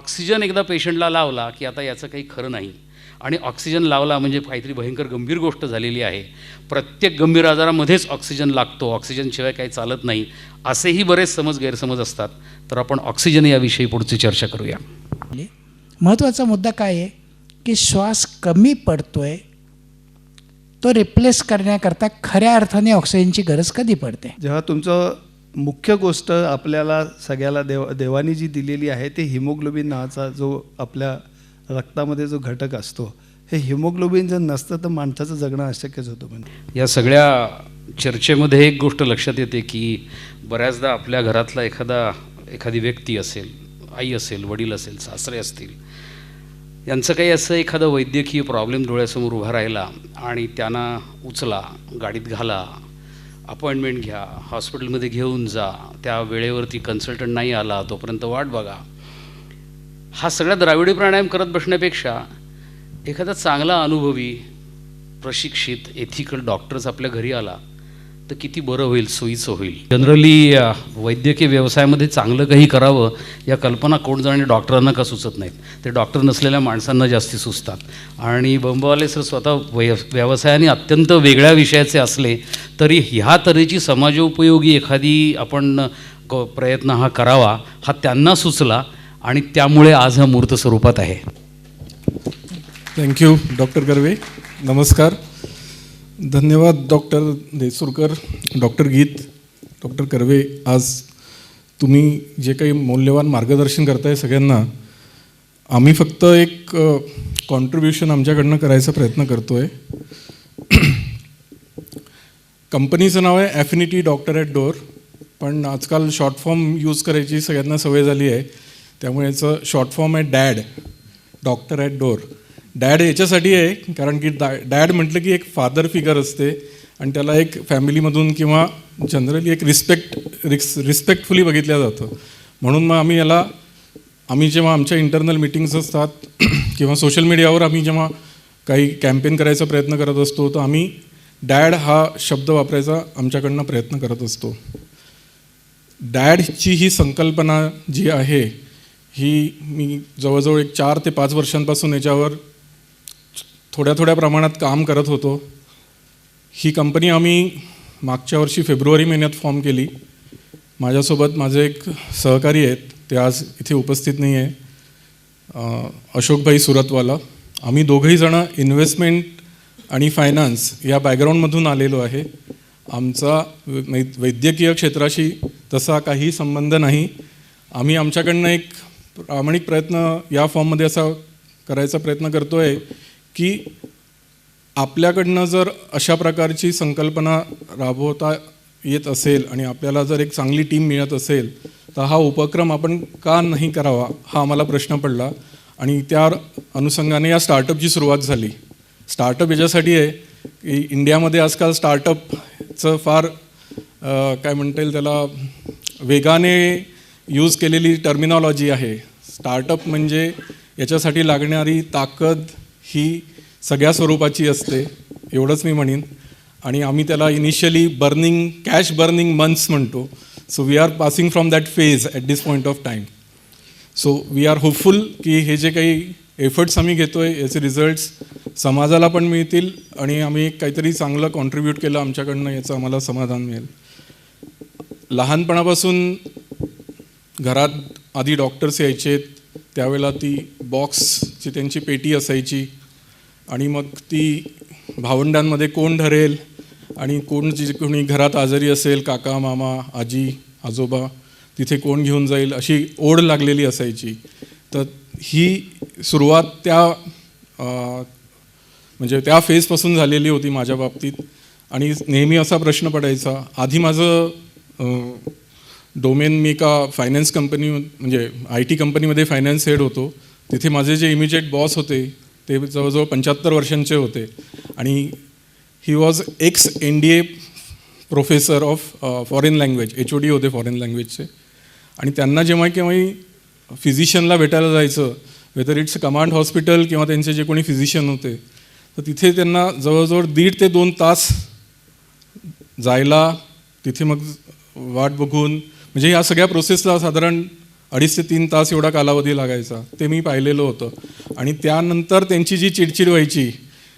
Oxygen एकदा पेशंटला लावला की आता याचं काही खरं नाही. आणि ऑक्सिजन लावला म्हणजे काहीतरी भयंकर गंभीर गोष्ट झालेली आहे. प्रत्येक गंभीर आजारामध्येच ऑक्सिजन लागतो ऑक्सिजनशिवाय काही चालत नाही असेही बरेच समज गैरसमज असतात. तर आपण ऑक्सिजन याविषयी पुढची चर्चा करूया. महत्त्वाचा मुद्दा काय आहे? की श्वास कमी पडतोय तो रिप्लेस करण्याकरता खऱ्या अर्थाने ऑक्सिजनची गरज कधी पडते? जेव्हा तुमचं मुख्य गोष्ट आपल्याला सगळ्याला देव देवानी जी दिलेली आहे ते हिमोग्लोबिन नावाचा जो आपल्या रक्तामध्ये जो घटक असतो हे हिमोग्लोबिन जर नसतं तर माणसाचं जगणं अशक्यच होतं म्हणजे. या सगळ्या चर्चेमध्ये एक गोष्ट लक्षात येते की बऱ्याचदा आपल्या घरातला एखादा एखादी व्यक्ती असेल आई असेल वडील असेल सासरे असतील यांचं काही असं एखादं वैद्यकीय प्रॉब्लेम डोळ्यासमोर उभा राहिला आणि त्यांना उचला गाडीत घाला अपॉइंटमेंट घ्या हॉस्पिटलमध्ये घेऊन जा त्या वेळेवरती कन्सल्टंट नाही आला तोपर्यंत वाट बघा. हा सगळा द्राविडी प्राणायाम करत बसण्यापेक्षा एखादा चांगला अनुभवी प्रशिक्षित एथिकल डॉक्टर्स आपल्या घरी आला तर किती बरं होईल सोयीचं होईल. जनरली वैद्यकीय व्यवसायामध्ये चांगलं काही करावं या कल्पना कोण जाणे डॉक्टरांना का सुचत नाहीत. ते डॉक्टर नसलेल्या माणसांना जास्ती सुचतात. आणि बंबवाले सर स्वतः वय व्यवसायाने अत्यंत वेगळ्या विषयाचे असले तरी ह्या तऱ्हेची समाजोपयोगी एखादी आपण क- प्रयत्न हा करावा हा त्यांना सुचला आणि त्यामुळे आज हा मूर्त स्वरूपात आहे. थँक्यू डॉक्टर गर्वे नमस्कार. धन्यवाद doctor Desurkar doctor Geet doctor Karve. आज तुम्ही जे काही मौल्यवान मार्गदर्शन करताय सगळ्यांना आम्ही फक्त एक कॉन्ट्रीब्युशन आमच्याकडनं करायचा प्रयत्न करतो आहे कंपनीचं नाव आहे ॲफिनिटी डॉक्टर ॲट डोअर पण आजकाल शॉर्ट फॉर्म यूज करायची सगळ्यांना सवय झाली आहे. त्यामुळे याचं शॉर्ट फॉर्म आहे DAD doctor at door DAD याच्यासाठी आहे कारण की डॅ डॅड म्हटलं की एक फादर फिगर असते आणि त्याला एक फॅमिलीमधून किंवा जनरली एक रिस्पेक्ट रिक्स रिस्पेक्टफुली बघितलं जातं. म्हणून मग आम्ही याला आम्ही जेव्हा आमच्या इंटरनल मिटिंग्स असतात किंवा सोशल मीडियावर आम्ही जेव्हा काही कॅम्पेन करायचा प्रयत्न करत असतो तर आम्ही डॅड हा शब्द वापरायचा आमच्याकडनं प्रयत्न करत असतो. डॅडची ही संकल्पना जी आहे ही मी जवळजवळ एक चार ते पाच वर्षांपासून याच्यावर थोड्या थोड्या प्रमाणात काम करत होतो. ही कंपनी आम्ही मागच्या वर्षी फेब्रुवारी महिन्यात फॉर्म केली. माझ्यासोबत माझे एक सहकारी आहेत ते आज इथे उपस्थित नाही आहे अशोकभाई सुरतवाला. आम्ही दोघंही जणं इन्व्हेस्टमेंट आणि फायनान्स या बॅकग्राऊंडमधून आलेलो आहे. आमचा वैद्यकीय क्षेत्राशी तसा काही संबंध नाही. आम्ही आमच्याकडनं एक प्रामाणिक प्रयत्न या फॉर्ममध्ये असा करायचा प्रयत्न करतो आहे की आपल्याकडनं जर अशा प्रकारची संकल्पना राबवता येत असेल आणि आपल्याला जर एक चांगली टीम मिळत असेल तर हा उपक्रम आपण का नाही करावा हा आम्हाला प्रश्न पडला. आणि त्या अनुषंगाने या स्टार्टअपची सुरुवात झाली. स्टार्टअप याच्यासाठी आहे की इंडियामध्ये आजकाल स्टार्टअपचं फार काय म्हणता येईल त्याला वेगाने यूज केलेली टर्मिनॉलॉजी आहे. स्टार्टअप म्हणजे याच्यासाठी लागणारी ताकद ही सगळ्या स्वरूपाची असते एवढंच मी म्हणेन. आणि आम्ही त्याला initially burning cash burning months म्हणतो. So we are passing from that phase at this point of time so we are hopeful की हे जे काही एफर्ट्स आम्ही घेतो आहे याचे रिझल्ट्स समाजाला पण मिळतील आणि आम्ही काहीतरी चांगलं कॉन्ट्रीब्यूट केलं आमच्याकडनं याचं आम्हाला समाधान मिळेल. लहानपणापासून घरात आधी डॉक्टर्स यायचे त्यावेळेला ती बॉक्सची त्यांची पेटी असायची. आणि मग ती भावंडांमध्ये कोण ठरेल आणि कोण जी कोणी घरात आजारी असेल काका मामा आजी आजोबा तिथे कोण घेऊन जाईल अशी ओढ लागलेली असायची. तर ही सुरुवात त्या म्हणजे त्या फेजपासून झालेली होती माझ्या बाबतीत. आणि नेहमी असा प्रश्न पडायचा आधी माझं डोमेन मी एका फायनान्स कंपनी म्हणजे आय टी कंपनीमध्ये फायनान्स हेड होतो. तिथे माझे जे इमिजिएट बॉस होते ते जवळजवळ पंच्याहत्तर वर्षांचे होते. आणि he was ex N D A professor of foreign language H O D होते फॉरेन लँग्वेजचे आणि त्यांना जेव्हा केव्हाही फिजिशियनला भेटायला जायचं वेदर इट्स कमांड हॉस्पिटल किंवा त्यांचे जे कोणी फिजिशियन होते तर तिथे त्यांना जवळजवळ दीड ते दोन तास जायला तिथे मग वाट बघून म्हणजे या सगळ्या प्रोसेसला साधारण अडीच ते तीन तास एवढा कालावधी लागायचा. ते मी पाहिलेलं होतं. आणि त्यानंतर त्यांची जी चिडचिड व्हायची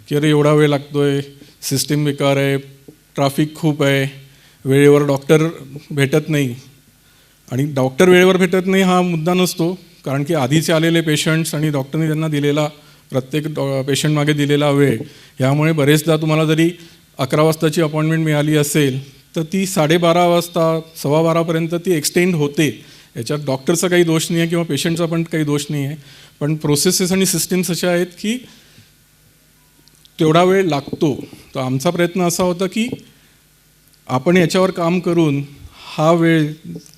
की अरे एवढा वेळ लागतो आहे सिस्टीम बेकार आहे ट्राफिक खूप आहे वेळेवर डॉक्टर भेटत नाही. आणि डॉक्टर वेळेवर भेटत नाही हा मुद्दा नसतो. कारण की आधीचे आलेले पेशंट्स आणि डॉक्टरने त्यांना दिलेला प्रत्येक पेशंट मागे दिलेला वेळ यामुळे बरेचदा तुम्हाला जरी अकरा वाजताची अपॉइंटमेंट मिळाली असेल तर ती साडेबारा वाजता सव्वा बारापर्यंत ती एक्सटेंड होते. याच्यात डॉक्टरचा काही दोष नाही आहे किंवा पेशंटचा पण काही दोष नाही आहे पण प्रोसेसेस आणि सिस्टीम्स अशा आहेत की तेवढा वेळ लागतो. तर आमचा प्रयत्न असा होता की आपण याच्यावर काम करून हा वेळ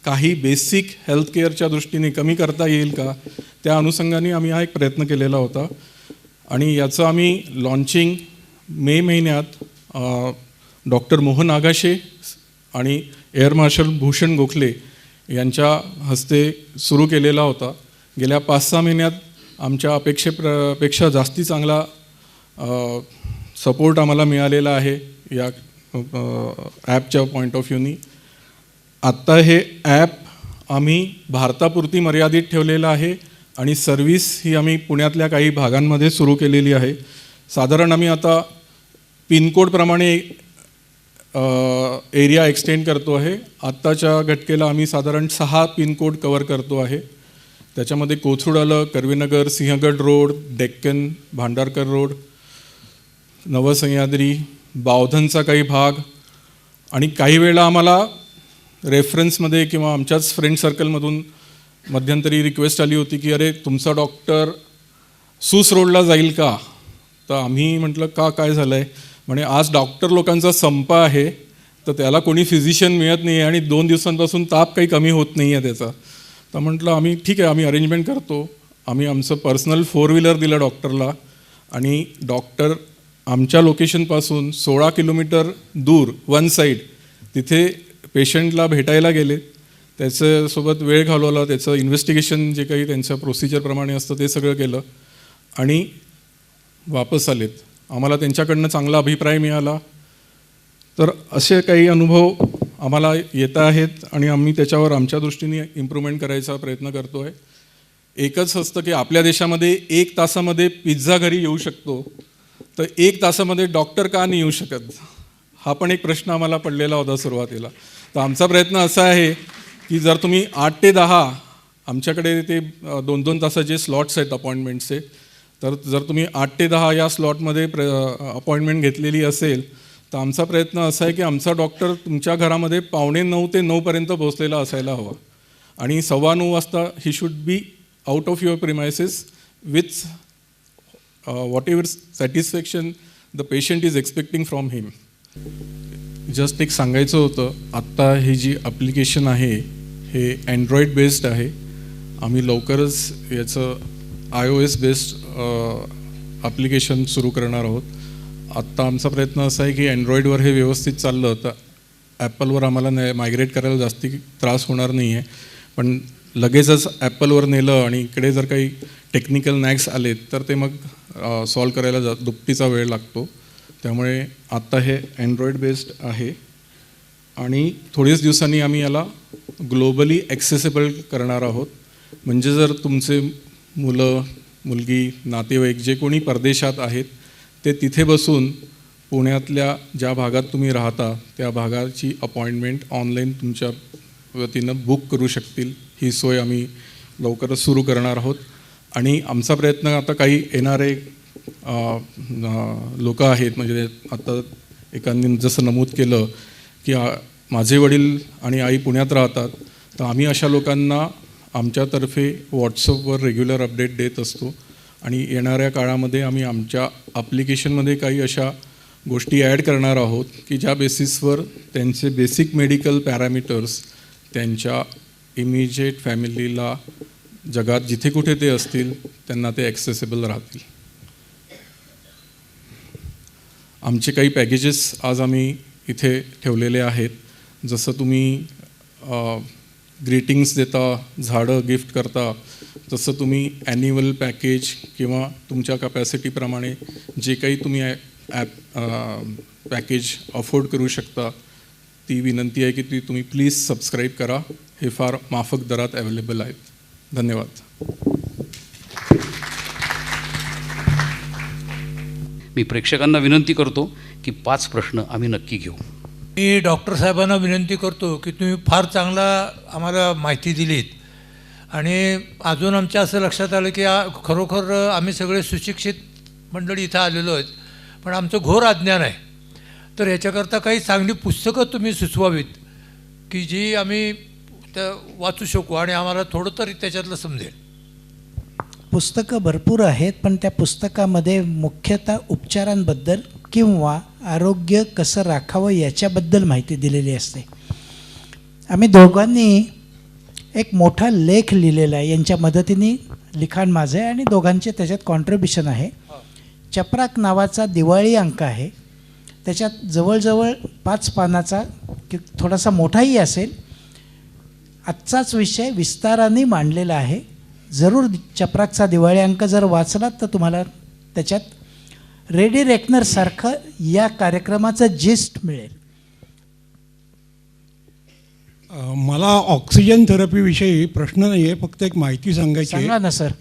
काही बेसिक हेल्थ केअरच्या दृष्टीने कमी करता येईल का? त्या अनुषंगाने आम्ही हा एक प्रयत्न केलेला होता. आणि याचं आम्ही लॉन्चिंग मे महिन्यात डॉक्टर मोहन आगाशे आणि एअर मार्शल भूषण गोखले यांच्या हस्ते सुरू केलेला होता. गेल्या पाच सहा महिन्यात आमच्या अपेक्षेप्रपेक्षा जास्ती चांगला सपोर्ट आम्हाला मिळालेला आहे या ॲपच्या पॉईंट ऑफ व्ह्यूनी आत्ता हे ॲप आम्ही भारतापुरती मर्यादित ठेवलेलं आहे आणि सर्व्हिस ही आम्ही पुण्यातल्या काही भागांमध्ये सुरू केलेली आहे. साधारण आम्ही आता पिनकोडप्रमाणे एरिया एक्सटेंड करतो आहे. आत्ताच्या घटकेला आम्ही साधारण सहा पिनकोड कवर करतो आहे. त्याच्यामध्ये कोथरूड आलं कर्वेनगर सिंहगड रोड डेक्कन भांडारकर रोड नवसह्याद्री बावधनचा काही भाग आणि काही वेळा आम्हाला रेफरन्समध्ये किंवा आमच्याच फ्रेंड सर्कलमधून मध्यंतरी रिक्वेस्ट आली होती की अरे तुमचा डॉक्टर सूस रोडला जाईल का? तर आम्ही म्हटलं का काय झालं आहे म्हणे आज डॉक्टर लोकांचा संप आहे तर त्याला कोणी फिजिशियन मिळत नाही आहे आणि दोन दिवसांपासून ताप काही कमी होत नाही आहे त्याचा. तर म्हटलं आम्ही ठीक आहे आम्ही अरेंजमेंट करतो. आम्ही आमचं पर्सनल फोर व्हीलर दिलं डॉक्टरला आणि डॉक्टर आमच्या लोकेशनपासून सोळा किलोमीटर दूर वन साईड तिथे पेशंटला भेटायला गेले. त्याच्यासोबत वेळ घालवला त्याचं इन्व्हेस्टिगेशन जे काही त्यांच्या प्रोसिजरप्रमाणे असतं ते सगळं केलं आणि वापस आलेत. आम्हाला त्यांच्याकडनं चांगला अभिप्राय मिळाला. तर असे काही अनुभव आम्हाला येत आहेत आणि आम्ही त्याच्यावर आमच्या दृष्टीने इम्प्रूव्हमेंट करायचा प्रयत्न करतो आहे एकच असतं की आपल्या देशामध्ये एक तासामध्ये पिझ्झा घरी येऊ शकतो. तर एक तासामध्ये डॉक्टर का नाही येऊ शकत? हा पण एक प्रश्न आम्हाला पडलेला होता सुरुवातीला. तर आमचा प्रयत्न असा आहे की जर तुम्ही आठ ते दहा आमच्याकडे ते दोन दोन तासाचे स्लॉट्स आहेत अपॉइंटमेंटचे तर जर तुम्ही आठ ते दहा या स्लॉटमध्ये प्र अपॉइंटमेंट घेतलेली असेल तर आमचा प्रयत्न असा आहे की आमचा डॉक्टर तुमच्या घरामध्ये पावणे नऊ ते नऊपर्यंत पोहोचलेला असायला हवा. आणि सव्वा नऊ वाजता he should be out of your premises with whatever satisfaction the patient is expecting from him just एक सांगायचं होतं आत्ता ही जी ॲप्लिकेशन आहे हे अँड्रॉईड बेस्ड आहे. आम्ही लवकरच याचं I O S based application सुरू करणार आहोत. आत्ता आमचा प्रयत्न असा आहे की अँड्रॉईडवर हे व्यवस्थित चाललं तर ॲपलवर आम्हाला ने मायग्रेट करायला जास्ती त्रास होणार नाही आहे पण लगेचच ॲपलवर नेलं आणि इकडे जर काही टेक्निकल नॅक्स आलेत तर ते मग सॉल्व करायला जा दुपटीचा वेळ लागतो. त्यामुळे आत्ता हे अँड्रॉईड बेस्ड आहे. आणि थोड्याच दिवसांनी आम्ही याला ग्लोबली ॲक्सेसेबल करणार आहोत. म्हणजे जर तुमचे मुलं मुलगी नातेवाईक जे कोणी परदेशात आहेत ते तिथे बसून पुण्यातल्या ज्या भागात तुम्ही राहता त्या भागाची अपॉइंटमेंट ऑनलाईन तुमच्या वतीनं बुक करू शकतील. ही सोय आम्ही लवकरच सुरू करणार आहोत. आणि आमचा प्रयत्न आता काही येणारे लोक आहेत म्हणजे आता एकांनी जसं नमूद केलं की माझे वडील आणि आई पुण्यात राहतात तर आम्ही अशा लोकांना आमच्यातर्फे व्हॉट्सअपवर रेग्युलर अपडेट देत असतो. आणि येणाऱ्या काळामध्ये आम्ही आमच्या ॲप्लिकेशनमध्ये काही अशा गोष्टी ॲड करणार आहोत की ज्या बेसिसवर त्यांचे बेसिक मेडिकल पॅरामीटर्स त्यांच्या इमिजिएट फॅमिलीला जगात जिथे कुठे ते असतील त्यांना ते ॲक्सेसेबल राहतील. आमचे काही पॅकेजेस आज आम्ही इथे ठेवलेले आहेत. जसं तुम्ही ग्रीटिंग्स देता झाडं गिफ्ट करता तसं तुम्ही ॲन्युअल पॅकेज किंवा तुमच्या कपॅसिटीप्रमाणे जे काही तुम्ही ॲप पॅकेज अफोर्ड करू शकता ती विनंती आहे की ती तुम्ही प्लीज सबस्क्राईब करा. हे फार माफक दरात अवेलेबल आहेत. धन्यवाद. मी प्रेक्षकांना विनंती करतो की पाच प्रश्न आम्ही नक्की घेऊ. मी डॉक्टर साहेबांना विनंती करतो की तुम्ही फार चांगला आम्हाला माहिती दिलीत. आणि अजून आमच्या असं लक्षात आलं की खरोखर आम्ही सगळे सुशिक्षित मंडळी इथं आलेलो आहेत पण आमचं घोर अज्ञान आहे. तर याच्याकरता काही चांगली पुस्तकं तुम्ही सुचवावीत की जी आम्ही त्या वाचू शकू आणि आम्हाला थोडं तरी त्याच्यातलं समजेल. पुस्तकं भरपूर आहेत पण त्या पुस्तकामध्ये मुख्यतः उपचारांबद्दल किंवा आरोग्य कसं राखावं याच्याबद्दल माहिती दिलेली असते. आम्ही दोघांनी एक मोठा लेख लिहिलेला आहे. यांच्या मदतीने लिखाण माझं आहे आणि दोघांचे त्याच्यात कॉन्ट्रीब्युशन आहे. चपराक नावाचा दिवाळी अंक आहे. त्याच्यात जवळजवळ पाच पानाचा कि थोडासा मोठाही असेल. आजचाच विषय विस्ताराने मांडलेला आहे. जरूर चपराकचा दिवाळी अंक जर वाचलात तर तुम्हाला त्याच्यात रेडी रेकनरसारखं या कार्यक्रमाचं जिस्ट मिळेल. मला ऑक्सिजन थेरपीविषयी प्रश्न नाही आहे फक्त एक माहिती सांगायची सांगा. ना सर.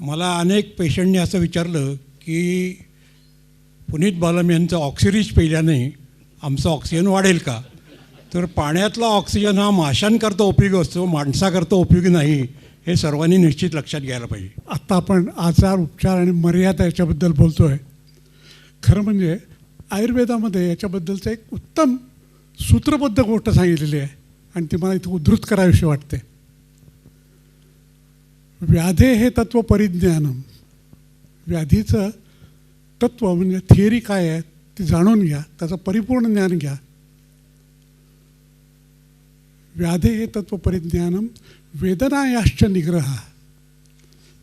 मला अनेक पेशंटने असं विचारलं की पुनीत बालम यांचं ऑक्सिरीज पेल्याने आमचं ऑक्सिजन वाढेल का? तर पाण्यातला ऑक्सिजन हा माशांकरता उपयोगी असतो माणसाकरता उपयोगी नाही. हे सर्वांनी निश्चित लक्षात घ्यायला पाहिजे. आत्ता आपण आजार उपचार आणि मर्यादा याच्याबद्दल बोलतो आहे खरं म्हणजे आयुर्वेदामध्ये याच्याबद्दलचं एक उत्तम सूत्रबद्ध गोष्ट सांगितलेली आहे आणि ती मला इथं उद्धृत करावीशी वाटते. व्याधे हे तत्व परिज्ञानम. व्याधीचं तत्व म्हणजे थिअरी काय आहे ती जाणून घ्या त्याचं परिपूर्ण ज्ञान घ्या. व्याधे हे तत्व परिज्ञानम. वेदना याश्च निग्रह.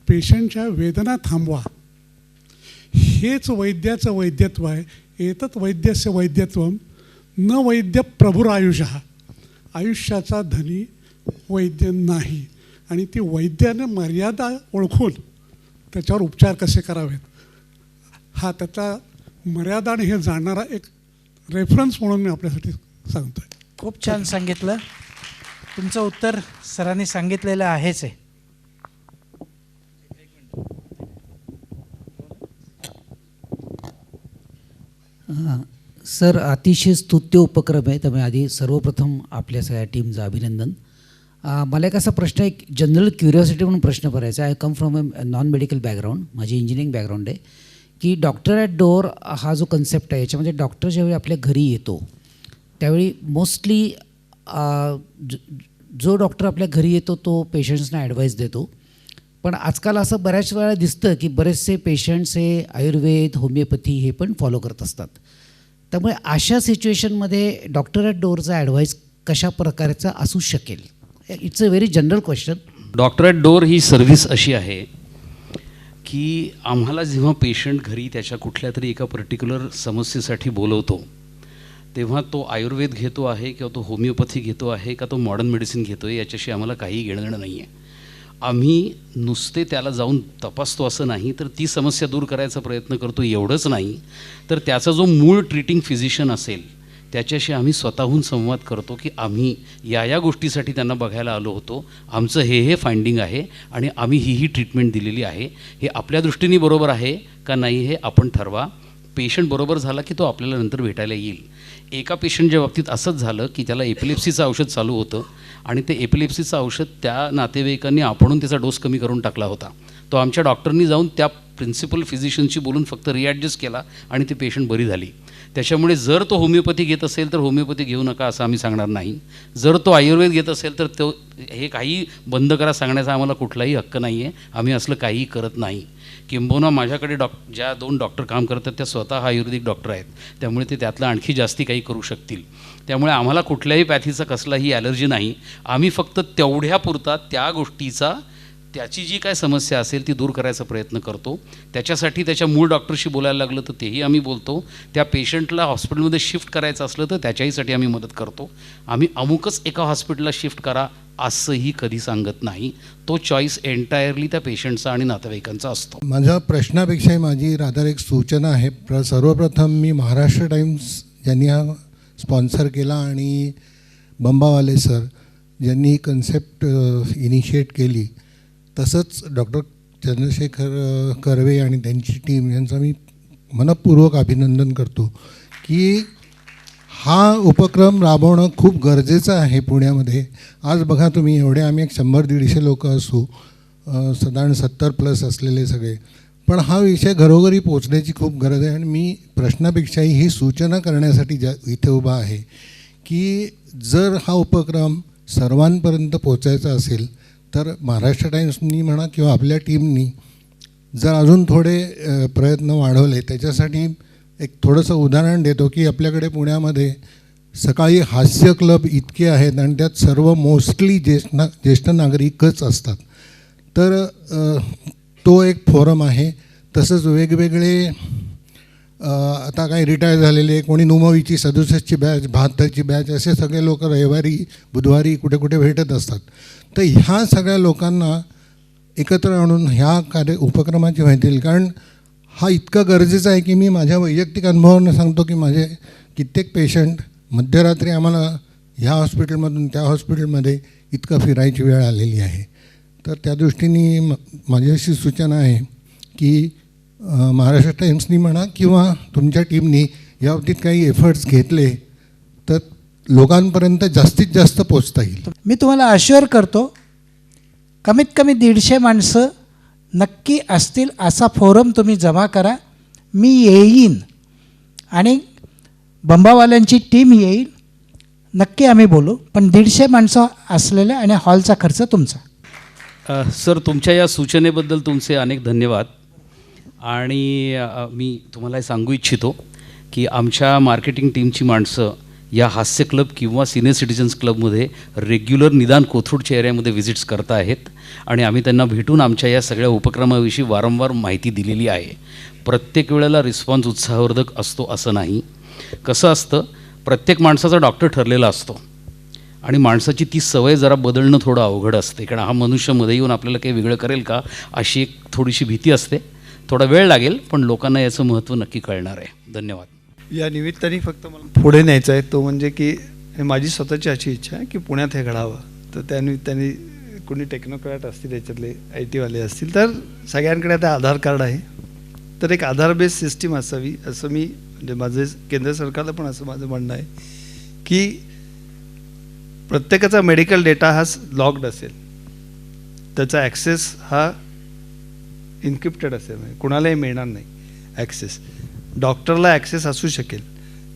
पेशंटच्या वेदना थांबवा. हेच वैद्याचं वैद्यत्व आहे. एतत् वैद्यस्य वैद्यत्व न वैद्य प्रभुर प्रभुरायुष आयुष्याचा धनी वैद्य नाही. आणि ती वैद्यानं मर्यादा ओळखून त्याच्यावर उपचार कसे करावेत? हा त्याचा मर्यादा आणि हे जाणणारा एक रेफरन्स म्हणून मी आपल्यासाठी सांगतो आहे खूप छान सांगितलं. तुमचं उत्तर सरांनी सांगितलेलं आहेच आहे. हां. सर अतिशय स्तुत्य उपक्रम आहे. त्यामुळे आधी सर्वप्रथम आपल्या सगळ्या टीमचं अभिनंदन. मला एक असा प्रश्न एक जनरल क्युरिओसिटी म्हणून प्रश्न करायचा I come from a non medical background माझी इंजिनिअरिंग बॅकग्राऊंड आहे. की डॉक्टर ॲट डोअर हा जो कन्सेप्ट आहे याच्यामध्ये डॉक्टर ज्यावेळी आपल्या घरी येतो त्यावेळी मोस्टली जो डॉक्टर आपल्या घरी येतो तो पेशंट्सना ॲडवाईस देतो. पण आजकाल असं बऱ्याच वेळा दिसतं की बरेचसे पेशंट्स हे आयुर्वेद होमिओपॅथी हे पण फॉलो करत असतात. त्यामुळे अशा सिच्युएशनमध्ये डॉक्टर ॲट डोअरचा ॲडवाईस कशा प्रकारचा असू शकेल? It's a very general question doctor at door he service अशी आहे की आम्हाला जेव्हा पेशंट घरी त्याच्या कुठल्या तरी एका पर्टिक्युलर समस्येसाठी बोलवतो तेव्हा तो आयुर्वेद घेतो आहे किंवा तो होमिओपॅथी घेतो आहे का तो मॉडर्न मेडिसिन घेतो आहे याच्याशी आम्हाला काही घेणं देणं नाही आहे आम्ही नुसते त्याला जाऊन तपासतो असं नाही तर ती समस्या दूर करायचा प्रयत्न करतो एवढंच नाही. तर त्याचा जो मूळ ट्रीटिंग फिजिशियन असेल त्याच्याशी आम्ही स्वतःहून संवाद करतो की आम्ही या या गोष्टीसाठी त्यांना बघायला आलो होतो. आमचं हे हे फाइंडिंग आहे आणि आम्ही ही ही ट्रीटमेंट दिलेली आहे. हे आपल्या दृष्टीने बरोबर आहे का नाही हे आपण ठरवा. पेशंट बरोबर झाला की तो आपल्याला नंतर भेटायला येईल. एका पेशंटच्या बाबतीत असंच झालं की त्याला एपिलेप्सीचं औषध चालू होतं आणि ते एपिलेप्सीचं औषध त्या नातेवाईकांनी आपणून त्याचा डोस कमी करून टाकला होता. तो आमच्या डॉक्टरनी जाऊन त्या प्रिन्सिपल फिजिशियनशी बोलून फक्त रिॲडजस्ट केला आणि ती पेशंट बरी झाली. त्याच्यामुळे जर तो होमिओपॅथी घेत असेल तर होमिओपॅथी घेऊ नका असं आम्ही सांगणार नाही. जर तो आयुर्वेद घेत असेल तर तो हे काही बंद करा सांगण्याचा आम्हाला कुठलाही हक्क नाही आहे आम्ही असलं काहीही करत नाही. किंबहुना माझ्याकडे डॉक ज्या दोन डॉक्टर काम करतात त्या स्वतः आयुर्वेदिक डॉक्टर आहेत. त्यामुळे ते त्यातलं आणखी जास्ती काही करू शकतील. त्यामुळे आम्हाला कुठल्याही पॅथीचा कसलाही ॲलर्जी नाही. आम्ही फक्त तेवढ्यापुरता त्या गोष्टीचा त्याची जी काय समस्या असेल ती दूर करायचा प्रयत्न करतो. त्याच्यासाठी त्याच्या मूळ डॉक्टरशी बोलायला लागलं तर तेही आम्ही बोलतो. त्या पेशंटला हॉस्पिटलमध्ये शिफ्ट करायचं असलं तर त्याच्याहीसाठी आम्ही मदत करतो. आम्ही अमुकच एका हॉस्पिटलला शिफ्ट करा असंही कधी सांगत नाही. तो चॉईस एंटायरली त्या पेशंटचा आणि नातेवाईकांचा असतो. माझ्या प्रश्नापेक्षाही माझी राधार एक सूचना आहे. प्र सर्वप्रथम मी महाराष्ट्र टाईम्स यांनी हा स्पॉन्सर केला आणि बंबावाले सर ज्यांनी ही कन्सेप्ट इनिशिएट केली. तसंच डॉक्टर चंद्रशेखर कर्वे आणि त्यांची टीम यांचा मी मनपूर्वक अभिनंदन करतो की हा उपक्रम राबवणं खूप गरजेचं आहे पुण्यामध्ये. आज बघा तुम्ही एवढे आम्ही एक शंभर दीडशे लोक असू साधारण सत्तर प्लस असलेले सगळे. पण हा विषय घरोघरी पोचण्याची खूप गरज आहे आणि मी प्रश्नापेक्षाही ही सूचना करण्यासाठी ज्या इथे उभा आहे की जर हा उपक्रम सर्वांपर्यंत पोचायचा असेल तर महाराष्ट्र टाईम्सनी म्हणा किंवा आपल्या टीमनी जर अजून थोडे प्रयत्न वाढवले त्याच्यासाठी एक थोडंसं उदाहरण देतो की आपल्याकडे पुण्यामध्ये सकाळी हास्य क्लब इतके आहेत आणि त्यात सर्व मोस्टली ज्येष्ठ ना ज्येष्ठ नागरिकच असतात. तर तो एक फोरम आहे. तसंच वेगवेगळे आता काही रिटायर झालेले कोणी नुमवीची सदुसष्टची बॅच बहात्तरची बॅच असे सगळे लोक रविवारी बुधवारी कुठे कुठे भेटत असतात. तर ह्या सगळ्या लोकांना एकत्र आणून ह्या कार्य उपक्रमाची माहिती दिली. कारण हा इतका गरजेचा आहे की मी माझ्या वैयक्तिक अनुभवानं सांगतो की माझे कित्येक पेशंट मध्यरात्री आम्हाला ह्या हॉस्पिटलमधून त्या हॉस्पिटलमध्ये इतकं फिरायची वेळ आलेली आहे. तर त्या दृष्टीने म माझी अशी सूचना आहे की महाराष्ट्र टाइम्सनी म्हणा किंवा तुमच्या टीमनी याबाबतीत काही एफर्ट्स घेतले तर लोकांपर्यंत जास्तीत जास्त पोचता येईल. मी तुम्हाला अश्युअर करतो कमीत कमी दीडशे माणसं नक्की असतील असा फोरम तुम्ही जमा करा. मी येईन आणि बंबावाल्यांची टीम येईल. नक्की आम्ही बोलू पण दीडशे माणसं असलेल्या आणि हॉलचा खर्च तुमचा. सर तुमच्या या सूचनेबद्दल तुमचे अनेक धन्यवाद. आणि मी तुम्हाला हे सांगू इच्छितो की आमच्या मार्केटिंग टीमची माणसं या हास्य क्लब किंवा सिनियर सिटीजन्स क्लबमध्ये रेग्युलर निदान कोथरूडच्या एरियामध्ये व्हिजिट्स करत आहेत आणि आम्ही त्यांना भेटून आमच्या या सगळ्या उपक्रमाविषयी वारंवार माहिती दिलेली आहे. प्रत्येक वेळेला रिस्पॉन्स उत्साहवर्धक असतो असं नाही. कसं असतं? प्रत्येक माणसाचा डॉक्टर ठरलेला असतो. आणि माणसाची ती सवय जरा बदलणं थोडं अवघड असते. कारण हा मनुष्यमध्ये येऊन आपल्याला काही वेगळं करेल का? अशी एक थोडीशी भीती असते. थोडा वेळ लागेल पण लोकांना याचं महत्त्व नक्की कळणार आहे. धन्यवाद. या निमित्ताने फक्त मला पुढे न्यायचं आहे तो म्हणजे की हे माझी स्वतःची अशी इच्छा आहे की पुण्यात हे घडावं. तर त्या निमित्ताने कोणी टेक्नोक्रॅट असतील याच्यातले आय टीवाले असतील तर सगळ्यांकडे आता आधार कार्ड आहे. तर एक आधार बेस्ड सिस्टीम असावी असं मी म्हणजे माझे केंद्र सरकारला पण असं माझं म्हणणं आहे की प्रत्येकाचा मेडिकल डेटा हा लॉक्ड असेल. त्याचा ॲक्सेस हा इन्क्रिप्टेड असेल म्हणजे कुणालाही मिळणार नाही ॲक्सेस डॉक्टरला ॲक्सेस असू शकेल.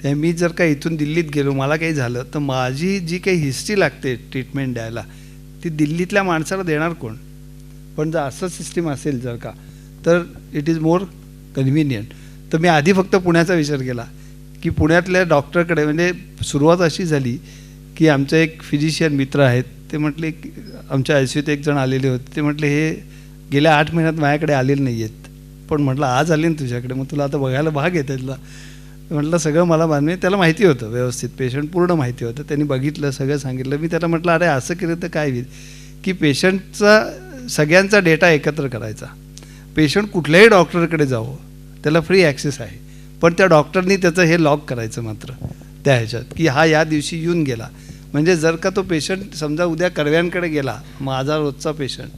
त्या मी जर का इथून दिल्लीत गेलो मला काही झालं तर माझी जी काही हिस्ट्री लागते ट्रीटमेंट द्यायला ती दिल्लीतल्या माणसाला देणार कोण? पण जर असं सिस्टीम असेल जर का तर इट इज मोर कन्व्हिनियंट तर मी आधी फक्त पुण्याचा विचार केला की पुण्यातल्या डॉक्टरकडे म्हणजे सुरुवात अशी झाली की आमचे एक फिजिशियन मित्र आहेत ते म्हटले की आमच्या आय सीत एक जण आलेले होते ते म्हटले हे गेल्या आठ महिन्यात माझ्याकडे आलेले नाही आहेत पण म्हटलं आज आले ना तुझ्याकडे मग तुला आता बघायला भाग येतं तुला म्हटलं सगळं मला मान्य त्याला माहिती होतं व्यवस्थित. पेशंट पूर्ण माहिती होतं. त्यांनी बघितलं सगळं सांगितलं. मी त्याला म्हटलं अरे असं केलं तर काय होईल? की पेशंटचा सगळ्यांचा डेटा एकत्र करायचा. पेशंट कुठल्याही डॉक्टरकडे जावं. त्याला फ्री ॲक्सेस आहे. पण त्या डॉक्टरनी त्याचं हे लॉक करायचं मात्र. त्या ह्याच्यात. की हा या दिवशी येऊन गेला. म्हणजे जर का तो पेशंट समजा उद्या कर्व्यांकडे गेला माझा रोजचा पेशंट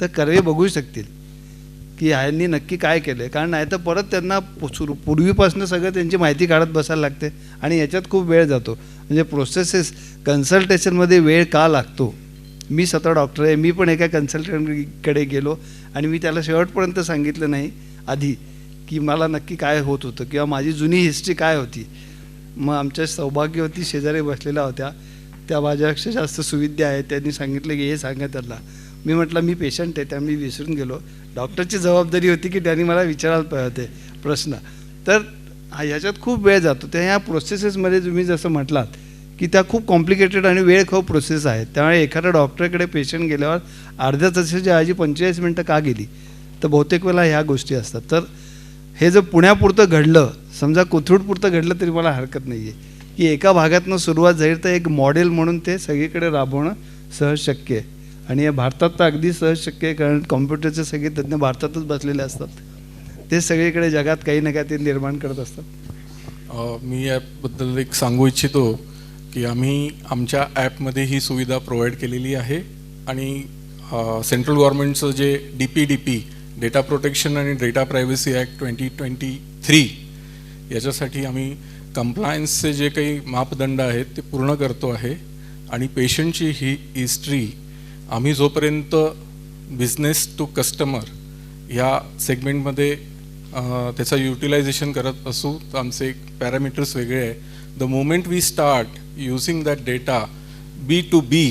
तर कर्वे बघू शकतील की ह्यांनी नक्की काय केलं आहे कारण नाही तर परत त्यांना सुरू पूर्वीपासून सगळं त्यांची माहिती काढत बसायला लागते आणि याच्यात खूप वेळ जातो. म्हणजे प्रोसेसेस कन्सल्टेशनमध्ये वेळ का लागतो? मी स्वतः डॉक्टर आहे. मी पण एका कन्सल्टंटकडे गेलो आणि मी त्याला शेवटपर्यंत सांगितलं नाही आधी की मला नक्की काय होत होतं किंवा माझी जुनी हिस्ट्री काय होती. मग आमच्या सौभाग्यवती शेजारी बसलेल्या होत्या. त्या माझ्यापेक्षा जास्त सुविद्या आहेत. त्यांनी सांगितलं की हे सांगा त्यांना. मी म्हटलं मी पेशंट आहे. त्यामुळे मी विसरून गेलो. डॉक्टरची जबाबदारी होती की त्यांनी मला विचारायला पाहिजे होते प्रश्न. तर ह्याच्यात खूप वेळ जातो. त्या ह्या प्रोसेसेसमध्ये तुम्ही जसं म्हटलात की त्या खूप कॉम्प्लिकेटेड आणि वेळ खूप प्रोसेस आहेत. त्यामुळे एखाद्या डॉक्टरकडे पेशंट गेल्यावर अर्ध्या तासाच्या आजी पंचेचाळीस मिनटं का गेली? तर बहुतेक वेळेला ह्या गोष्टी असतात. तर हे जर पुण्यापुरतं घडलं समजा कोथरूडपुरतं घडलं तरी मला हरकत नाही आहे की एका भागातनं सुरुवात झाली तर एक मॉडेल म्हणून ते सगळीकडे राबवणं सहज शक्य आहे. आणि हे भारतात तर अगदी सहज शक्य आहे कारण कॉम्प्युटरचे सगळे तज्ज्ञ भारतातच बसलेले असतात. ते सगळीकडे जगात काही ना काही ते निर्माण करत असतात. मी याबद्दल एक सांगू इच्छितो की आम्ही आमच्या ॲपमध्ये ही सुविधा प्रोव्हाइड केलेली आहे आणि सेंट्रल गव्हर्नमेंटचं जे D P D P data protection आणि data privacy act twenty twenty three याच्यासाठी आम्ही कम्प्लायन्सचे जे काही मापदंड आहेत ते पूर्ण करतो आहे. आणि पेशंटची ही हिस्ट्री आम्ही जोपर्यंत बिझनेस टू कस्टमर ह्या सेगमेंटमध्ये त्याचा त्याचं युटिलायझेशन करत असू तर आमचे पॅरामीटर्स वेगळे आहे. The moment we start using that data B to B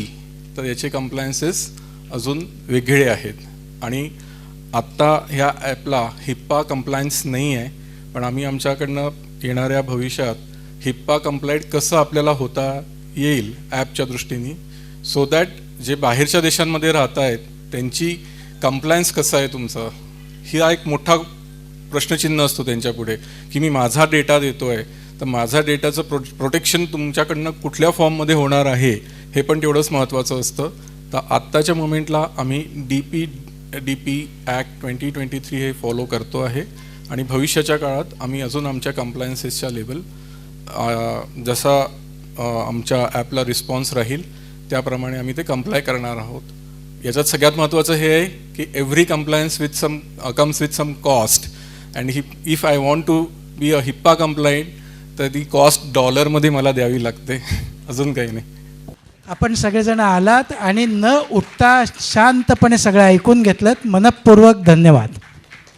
तर याचे कम्प्लायन्सेस अजून वेगळे आहेत. आणि आत्ता ह्या ॲपला हिप्पा कम्प्लायन्स नाही आहे पण आम्ही आमच्याकडनं येणाऱ्या भविष्यात हिप्पा कम्प्लाइड कसं आपल्याला होता येईल ॲपच्या दृष्टीने सो दॅट जे बाहेरच्या देशांमध्ये राहत आहेत त्यांची कम्प्लायन्स कसं आहे तुमचा? ही हा एक मोठा प्रश्नचिन्ह असतो त्यांच्यापुढे की मी माझा डेटा देतो आहे तर माझा डेटाचं प्रो प्रोटेक्शन तुमच्याकडनं कुठल्या फॉर्ममध्ये होणार आहे हे पण तेवढंच महत्त्वाचं असतं. तर आत्ताच्या मोमेंटला आम्ही D P D P act twenty twenty three हे फॉलो करतो आहे. आणि भविष्याच्या काळात आम्ही अजून आमच्या कम्प्लायन्सेसच्या लेवल जसा आमच्या ॲपला रिस्पॉन्स राहील त्याप्रमाणे आम्ही ते कम्प्लाय करणार आहोत. याच्यात सगळ्यात महत्त्वाचं हे आहे की every compliance with some comes with some cost and he if I want to be a HIPAA compliant तर ती कॉस्ट डॉलरमध्ये मला द्यावी लागते. अजून काही नाही. आपण सगळेजण आलात आणि न उठता शांतपणे सगळं ऐकून घेतलं मनपूर्वक धन्यवाद.